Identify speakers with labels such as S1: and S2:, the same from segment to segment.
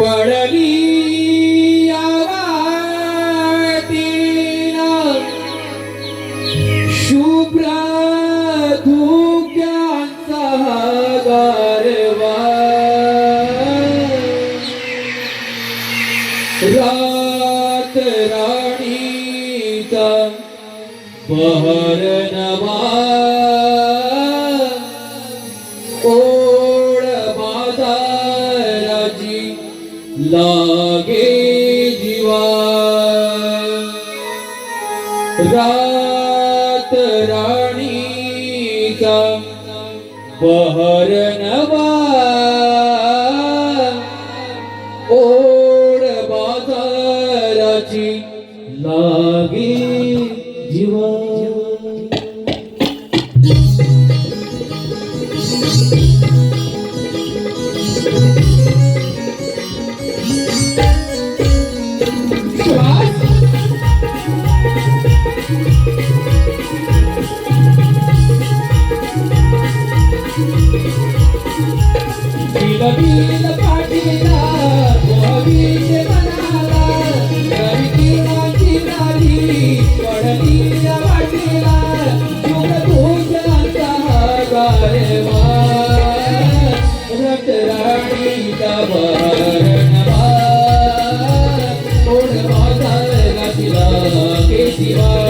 S1: पडली शुभ्र दुग्यांचा रात राणीचा लागे जीवा। रात रानी का वह Yeah.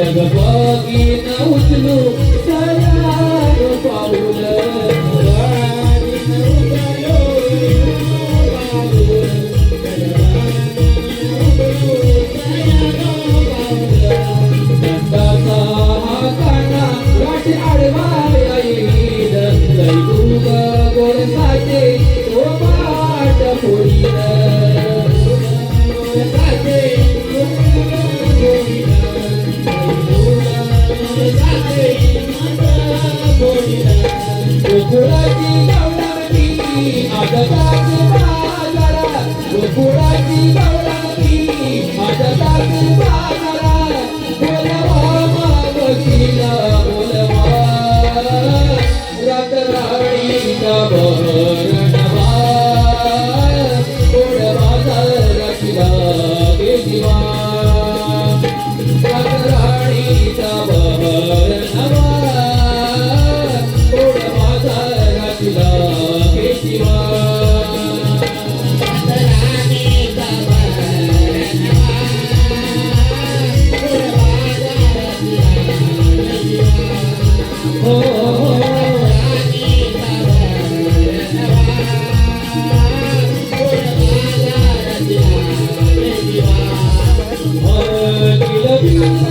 S1: લગભગી ન ઉતલું Good night. Oh,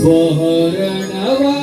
S1: ಸ್ವಹರಣವಾ